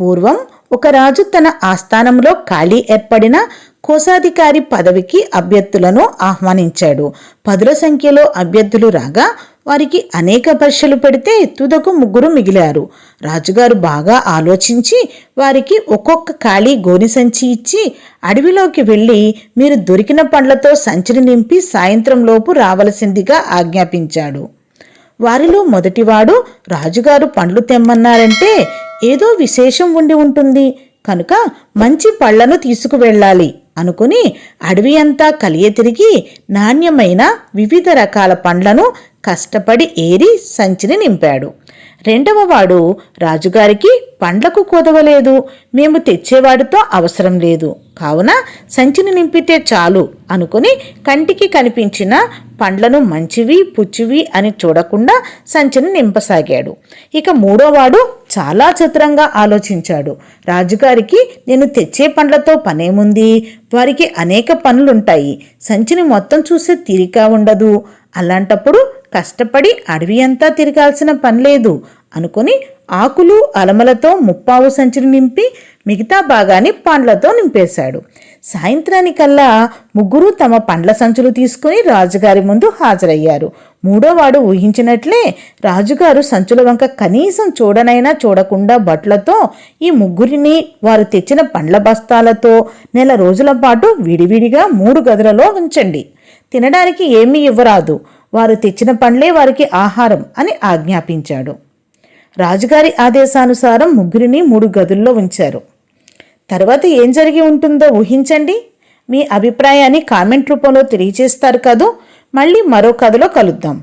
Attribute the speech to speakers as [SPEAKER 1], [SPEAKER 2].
[SPEAKER 1] పూర్వం ఒక రాజు తన ఆస్థానంలో ఖాళీ ఏర్పడిన కోశాధికారి పదవికి అభ్యర్థులను ఆహ్వానించాడు. పదుల సంఖ్యలో అభ్యర్థులు రాగా వారికి అనేక పరీక్షలు పెడితే తుదకు ముగ్గురు మిగిలారు. రాజుగారు బాగా ఆలోచించి వారికి ఒక్కొక్క ఖాళీ గోని సంచి ఇచ్చి అడవిలోకి వెళ్ళి మీరు దొరికిన పండ్లతో సంచిని నింపి సాయంత్రంలోపు రావలసిందిగా ఆజ్ఞాపించాడు. వారిలో మొదటివాడు రాజుగారు పండ్లు తెమ్మన్నారంటే ఏదో విశేషం ఉండి ఉంటుంది. కనుక మంచి పళ్ళను తీసుకువెళ్ళాలి అనుకుని అడవి అంతా కలియ తిరిగి నాణ్యమైన వివిధ రకాల పండ్లను కష్టపడి ఏరి సంచిని నింపాడు. రెండవవాడు రాజుగారికి పండ్లకు కుదవలేదు. మేము తెచ్చేవాడితో అవసరం లేదు. కావున సంచిని నింపితే చాలు అనుకుని కంటికి కనిపించిన పండ్లను మంచివి పుచ్చివి అని చూడకుండా సంచిని నింపసాగాడు. ఇక మూడోవాడు చాలా చతురంగా ఆలోచించాడు. రాజుగారికి నేను తెచ్చే పండ్లతో పనేముంది? వారికి అనేక పనులుంటాయి. సంచిని మొత్తం చూసే తీరిక ఉండదు అలాంటప్పుడు కష్టపడి అడవి అంతా తిరగాల్సిన పని లేదు అనుకుని ఆకులు అలమలతో ముప్పావు సంచిని నింపి మిగతా భాగాన్ని పండ్లతో నింపేశాడు. సాయంత్రానికల్లా ముగ్గురు తమ పండ్ల సంచులు తీసుకుని రాజుగారి ముందు హాజరయ్యారు. మూడోవాడు ఊహించినట్లే రాజుగారు సంచుల వంక కనీసం చూడనైనా చూడకుండా బట్లతో ఈ ముగ్గురిని వారు తెచ్చిన పండ్ల బస్తాలతో నెల రోజుల పాటు విడివిడిగా మూడు గదులలో ఉంచండి. తినడానికి ఏమీ ఇవ్వరాదు. వారు తెచ్చిన పండ్లే వారికి ఆహారం అని ఆజ్ఞాపించాడు. రాజుగారి ఆదేశానుసారం ముగ్గురిని మూడు గదుల్లో ఉంచారు. తర్వాత ఏం జరిగి ఉంటుందో ఊహించండి. మీ అభిప్రాయాన్ని కామెంట్ రూపంలో తెలియజేస్తారు కదూ? మళ్ళీ మరో కథలో కలుద్దాం.